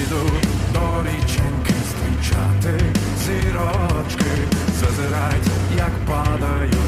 піду до річеньки зустрічати зірочки, зазирать, як падають